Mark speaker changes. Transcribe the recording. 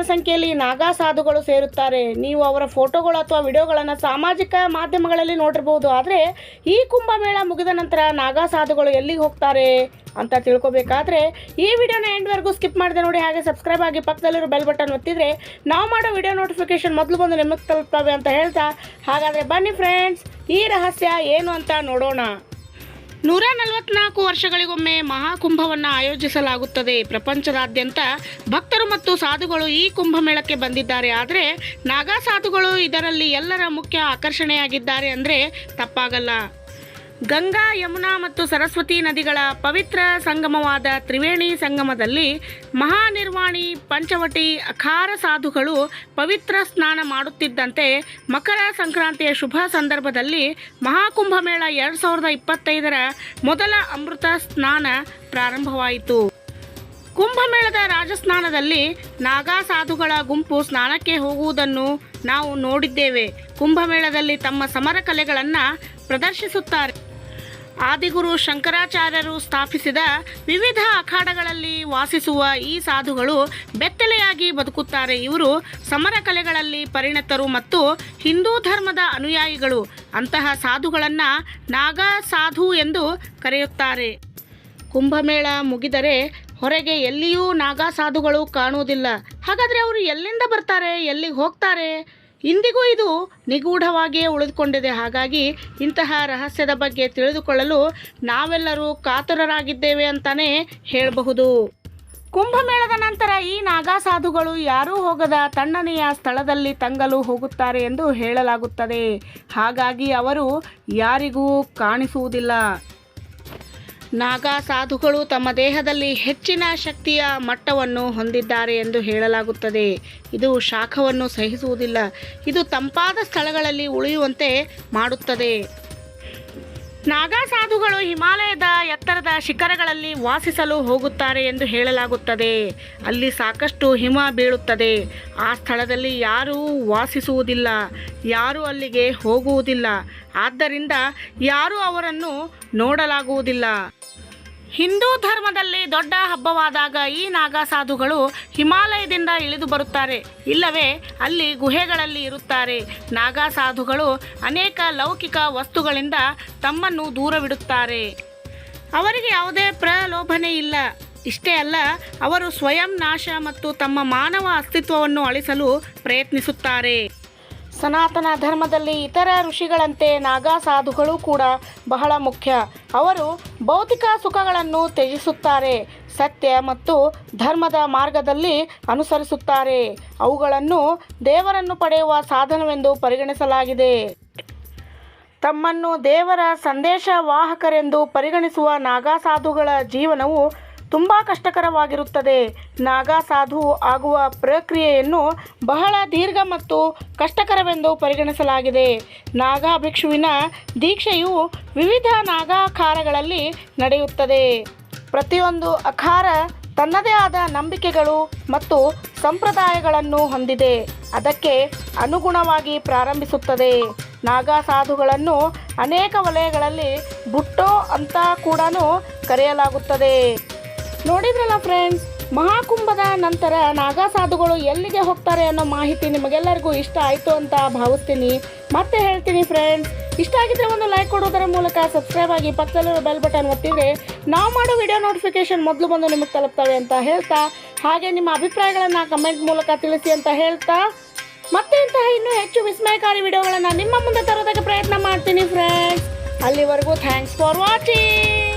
Speaker 1: ಜನಸಂಖ್ಯೆಯಲ್ಲಿ ನಾಗಾ ಸಾಧುಗಳು ಸೇರುತ್ತಾರೆ. ನೀವು ಅವರ ಫೋಟೋಗಳು ಅಥವಾ ವಿಡಿಯೋಗಳನ್ನು ಸಾಮಾಜಿಕ ಮಾಧ್ಯಮಗಳಲ್ಲಿ ನೋಡಿರ್ಬೋದು. ಆದರೆ ಈ ಕುಂಭಮೇಳ ಮುಗಿದ ನಂತರ ನಾಗಾ ಸಾಧುಗಳು ಎಲ್ಲಿಗೆ ಹೋಗ್ತಾರೆ ಅಂತ ತಿಳ್ಕೊಬೇಕಾದ್ರೆ ಈ ವಿಡಿಯೋನ ಎಂಡ್ವರೆಗೂ ಸ್ಕಿಪ್ ಮಾಡಿದೆ ನೋಡಿ, ಹಾಗೆ ಸಬ್ಸ್ಕ್ರೈಬ್ ಆಗಿ ಪಕ್ಕದಲ್ಲಿರೋ ಬೆಲ್ ಬಟನ್ ಒತ್ತಿದ್ರೆ ನಾವು ಮಾಡೋ ವಿಡಿಯೋ ನೋಟಿಫಿಕೇಶನ್ ಮೊದಲು ಬಂದು ನಿಮಗೆ ತಲುಪ್ತವೆ ಅಂತ ಹೇಳ್ತಾ. ಹಾಗಾದರೆ ಬನ್ನಿ ಫ್ರೆಂಡ್ಸ್ ಈ ರಹಸ್ಯ ಏನು ಅಂತ ನೋಡೋಣ. ನೂರ ನಲವತ್ನಾಲ್ಕು ವರ್ಷಗಳಿಗೊಮ್ಮೆ ಮಹಾಕುಂಭವನ್ನು ಆಯೋಜಿಸಲಾಗುತ್ತದೆ. ಪ್ರಪಂಚದಾದ್ಯಂತ ಭಕ್ತರು ಮತ್ತು ಸಾಧುಗಳು ಈ ಕುಂಭಮೇಳಕ್ಕೆ ಬಂದಿದ್ದಾರೆ. ಆದರೆ ನಾಗಾ ಸಾಧುಗಳು ಇದರಲ್ಲಿ ಎಲ್ಲರ ಮುಖ್ಯ ಆಕರ್ಷಣೆಯಾಗಿದ್ದಾರೆ ಅಂದರೆ ತಪ್ಪಾಗಲ್ಲ. ಗಂಗಾ, ಯಮುನಾ ಮತ್ತು ಸರಸ್ವತಿ ನದಿಗಳ ಪವಿತ್ರ ಸಂಗಮವಾದ ತ್ರಿವೇಣಿ ಸಂಗಮದಲ್ಲಿ ಮಹಾನಿರ್ವಾಣಿ ಪಂಚವಟಿ ಅಖಾರ ಸಾಧುಗಳು ಪವಿತ್ರ ಸ್ನಾನ ಮಾಡುತ್ತಿದ್ದಂತೆ ಮಕರ ಸಂಕ್ರಾಂತಿಯ ಶುಭ ಸಂದರ್ಭದಲ್ಲಿ ಮಹಾಕುಂಭಮೇಳ ಎರಡು ಸಾವಿರದ ಇಪ್ಪತ್ತೈದರ ಮೊದಲ ಅಮೃತ ಸ್ನಾನ ಪ್ರಾರಂಭವಾಯಿತು. ಕುಂಭಮೇಳದ ರಾಜಸ್ನಾನದಲ್ಲಿ ನಾಗಾ ಸಾಧುಗಳ ಗುಂಪು ಸ್ನಾನಕ್ಕೆ ಹೋಗುವುದನ್ನು ನಾವು ನೋಡಿದ್ದೇವೆ. ಕುಂಭಮೇಳದಲ್ಲಿ ತಮ್ಮ ಸಮರ ಕಲೆಗಳನ್ನು ಪ್ರದರ್ಶಿಸುತ್ತಾರೆ. ಆದಿಗುರು ಶಂಕರಾಚಾರ್ಯರು ಸ್ಥಾಪಿಸಿದ ವಿವಿಧ ಅಖಾಡಗಳಲ್ಲಿ ವಾಸಿಸುವ ಈ ಸಾಧುಗಳು ಬೆತ್ತಲೆಯಾಗಿ ಬದುಕುತ್ತಾರೆ. ಇವರು ಸಮರ ಕಲೆಗಳಲ್ಲಿ ಪರಿಣತರು ಮತ್ತು ಹಿಂದೂ ಧರ್ಮದ ಅನುಯಾಯಿಗಳು. ಅಂತಹ ಸಾಧುಗಳನ್ನು ನಾಗಾ ಸಾಧು ಎಂದು ಕರೆಯುತ್ತಾರೆ. ಕುಂಭಮೇಳ ಮುಗಿದರೆ ಹೊರಗೆ ಎಲ್ಲಿಯೂ ನಾಗಾ ಸಾಧುಗಳು ಕಾಣುವುದಿಲ್ಲ. ಹಾಗಾದರೆ ಅವರು ಎಲ್ಲಿಂದ ಬರ್ತಾರೆ, ಎಲ್ಲಿಗೆ ಹೋಗ್ತಾರೆ? ಇಂದಿಗೂ ಇದು ನಿಗೂಢವಾಗಿಯೇ ಉಳಿದುಕೊಂಡಿದೆ. ಹಾಗಾಗಿ ಇಂತಹ ರಹಸ್ಯದ ಬಗ್ಗೆ ತಿಳಿದುಕೊಳ್ಳಲು ನಾವೆಲ್ಲರೂ ಕಾತುರರಾಗಿದ್ದೇವೆ ಅಂತಲೇ ಹೇಳಬಹುದು. ಕುಂಭಮೇಳದ ನಂತರ ಈ ನಾಗಾ ಸಾಧುಗಳು ಯಾರೂ ಹೋಗದ ತಣ್ಣನೆಯ ಸ್ಥಳದಲ್ಲಿ ತಂಗಲು ಹೋಗುತ್ತಾರೆ ಎಂದು ಹೇಳಲಾಗುತ್ತದೆ. ಹಾಗಾಗಿ ಅವರು ಯಾರಿಗೂ ಕಾಣಿಸುವುದಿಲ್ಲ. ನಾಗಾ ಸಾಧುಗಳು ತಮ್ಮ ದೇಹದಲ್ಲಿ ಹೆಚ್ಚಿನ ಶಕ್ತಿಯ ಮಟ್ಟವನ್ನು ಹೊಂದಿದ್ದಾರೆ ಎಂದು ಹೇಳಲಾಗುತ್ತದೆ. ಇದು ಶಾಖವನ್ನು ಸಹಿಸುವುದಿಲ್ಲ. ಇದು ತಂಪಾದ ಸ್ಥಳಗಳಲ್ಲಿ ಉಳಿಯುವಂತೆ ಮಾಡುತ್ತದೆ. ನಾಗಾ ಸಾಧುಗಳು ಹಿಮಾಲಯದ ಎತ್ತರದ ಶಿಖರಗಳಲ್ಲಿ ವಾಸಿಸಲು ಹೋಗುತ್ತಾರೆ ಎಂದು ಹೇಳಲಾಗುತ್ತದೆ. ಅಲ್ಲಿ ಸಾಕಷ್ಟು ಹಿಮ ಬೀಳುತ್ತದೆ. ಆ ಸ್ಥಳದಲ್ಲಿ ಯಾರೂ ವಾಸಿಸುವುದಿಲ್ಲ. ಯಾರೂ ಅಲ್ಲಿಗೆ ಹೋಗುವುದಿಲ್ಲ. ಆದ್ದರಿಂದ ಯಾರೂ ಅವರನ್ನು ನೋಡಲಾಗುವುದಿಲ್ಲ. ಹಿಂದೂ ಧರ್ಮದಲ್ಲಿ ದೊಡ್ಡ ಹಬ್ಬವಾದಾಗ ಈ ನಾಗಾ ಸಾಧುಗಳು ಹಿಮಾಲಯದಿಂದ ಇಳಿದು ಬರುತ್ತಾರೆ. ಇಲ್ಲವೇ, ಅಲ್ಲಿ ಗುಹೆಗಳಲ್ಲಿ ಇರುತ್ತಾರೆ. ನಾಗಾ ಸಾಧುಗಳು ಅನೇಕ ಲೌಕಿಕ ವಸ್ತುಗಳಿಂದ ತಮ್ಮನ್ನು ದೂರವಿಡುತ್ತಾರೆ. ಅವರಿಗೆ ಯಾವುದೇ ಪ್ರಲೋಭನೆ ಇಲ್ಲ. ಇಷ್ಟೇ ಅಲ್ಲ, ಅವರು ಸ್ವಯಂ ನಾಶ ಮತ್ತು ತಮ್ಮ ಮಾನವ ಅಸ್ತಿತ್ವವನ್ನು ಅಳಿಸಲು ಪ್ರಯತ್ನಿಸುತ್ತಾರೆ. ಸನಾತನ ಧರ್ಮದಲ್ಲಿ ಇತರ ಋಷಿಗಳಂತೆ ನಾಗಾ ಸಾಧುಗಳು ಕೂಡ ಬಹಳ ಮುಖ್ಯ. ಅವರು ಭೌತಿಕ ಸುಖಗಳನ್ನು ತ್ಯಜಿಸುತ್ತಾರೆ, ಸತ್ಯ ಮತ್ತು ಧರ್ಮದ ಮಾರ್ಗದಲ್ಲಿ ಅನುಸರಿಸುತ್ತಾರೆ. ಅವುಗಳನ್ನು ದೇವರನ್ನು ಪಡೆಯುವ ಸಾಧನವೆಂದು ಪರಿಗಣಿಸಲಾಗಿದೆ. ತಮ್ಮನ್ನು ದೇವರ ಸಂದೇಶ ವಾಹಕರೆಂದು ಪರಿಗಣಿಸುವ ನಾಗಾ ಸಾಧುಗಳ ಜೀವನವು ತುಂಬ ಕಷ್ಟಕರವಾಗಿರುತ್ತದೆ. ನಾಗಾ ಸಾಧು ಆಗುವ ಪ್ರಕ್ರಿಯೆಯನ್ನು ಬಹಳ ದೀರ್ಘ ಮತ್ತು ಕಷ್ಟಕರವೆಂದು ಪರಿಗಣಿಸಲಾಗಿದೆ. ನಾಗಾ ಭಿಕ್ಷುವಿನ ದೀಕ್ಷೆಯು ವಿವಿಧ ನಾಗಾಖಾರಗಳಲ್ಲಿ ನಡೆಯುತ್ತದೆ. ಪ್ರತಿಯೊಂದು ಅಖಾರ ತನ್ನದೇ ಆದ ನಂಬಿಕೆಗಳು ಮತ್ತು ಸಂಪ್ರದಾಯಗಳನ್ನು ಹೊಂದಿದೆ. ಅದಕ್ಕೆ ಅನುಗುಣವಾಗಿ ಪ್ರಾರಂಭಿಸುತ್ತದೆ. ನಾಗಾ ಸಾಧುಗಳನ್ನು ಅನೇಕ ವಲಯಗಳಲ್ಲಿ ಬುಟ್ಟೋ ಅಂತ ಕೂಡ ಕರೆಯಲಾಗುತ್ತದೆ. ನೋಡಿದ್ರಲ್ಲ ಫ್ರೆಂಡ್ಸ್ ಮಹಾಕುಂಭದ ನಂತರ ನಾಗಾ ಸಾಧುಗಳು ಎಲ್ಲಿಗೆ ಹೋಗ್ತಾರೆ ಅನ್ನೋ ಮಾಹಿತಿ ನಿಮಗೆಲ್ಲರಿಗೂ ಇಷ್ಟ ಆಯಿತು ಅಂತ ಭಾವಿಸ್ತೀನಿ. ಮತ್ತೆ ಹೇಳ್ತೀನಿ ಫ್ರೆಂಡ್ಸ್ ಇಷ್ಟ ಆಗಿದ್ರೆ ಒಂದು ಲೈಕ್ ಕೊಡೋದರ ಮೂಲಕ ಸಬ್ಸ್ಕ್ರೈಬ್ ಆಗಿ ಪಕ್ಕದಲ್ಲಿರೋ ಬೆಲ್ ಬಟನ್ ಒತ್ತಿದ್ರೆ ನಾವು ಮಾಡೋ ವಿಡಿಯೋ ನೋಟಿಫಿಕೇಶನ್ ಮೊದಲು ಬಂದು ನಿಮಗೆ ತಲುಪ್ತವೆ ಅಂತ ಹೇಳ್ತಾ, ಹಾಗೆ ನಿಮ್ಮ ಅಭಿಪ್ರಾಯಗಳನ್ನು ಕಮೆಂಟ್ ಮೂಲಕ ತಿಳಿಸಿ ಅಂತ ಹೇಳ್ತಾ, ಮತ್ತೆ ಇಂತಹ ಇನ್ನೂ ಹೆಚ್ಚು ವಿಸ್ಮಯಕಾರಿ ವಿಡಿಯೋಗಳನ್ನು ನಿಮ್ಮ ಮುಂದೆ ತರೋದಕ್ಕೆ ಪ್ರಯತ್ನ ಮಾಡ್ತೀನಿ ಫ್ರೆಂಡ್ಸ್ ಅಲ್ಲಿವರೆಗೂ ಥ್ಯಾಂಕ್ಸ್ ಫಾರ್ ವಾಚಿಂಗ್